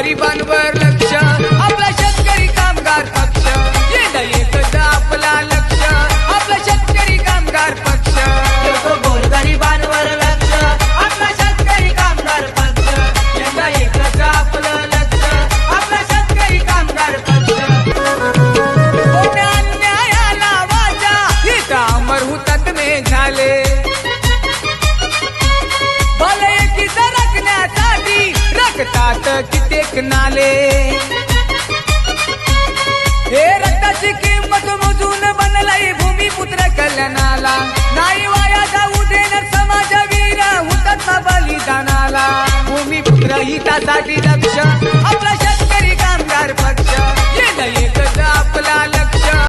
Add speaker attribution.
Speaker 1: गरिबांवर लक्ष आपला शेतकरी कामगार पक्ष. येत आपला लक्ष आपला शेतकरी कामगार पक्ष.
Speaker 2: गरिबांवर लक्ष आपला शेतकरी कामगार पक्ष.
Speaker 1: यंदा
Speaker 2: एकच
Speaker 1: आपलं लक्ष आपला शेतकरी कामगार
Speaker 2: पक्ष.
Speaker 1: अन्यायाला वाचा येता अमर हुतात मे झाले रक्तात कित्येक नाले. हे रक्ताची किंमत मोजून बनलाई भूमिपुत्र कल्याणाला. नाही वाया जाऊ देणार समाज वीर हुतात बलिदानाला भूमिपुत्र हितासाठी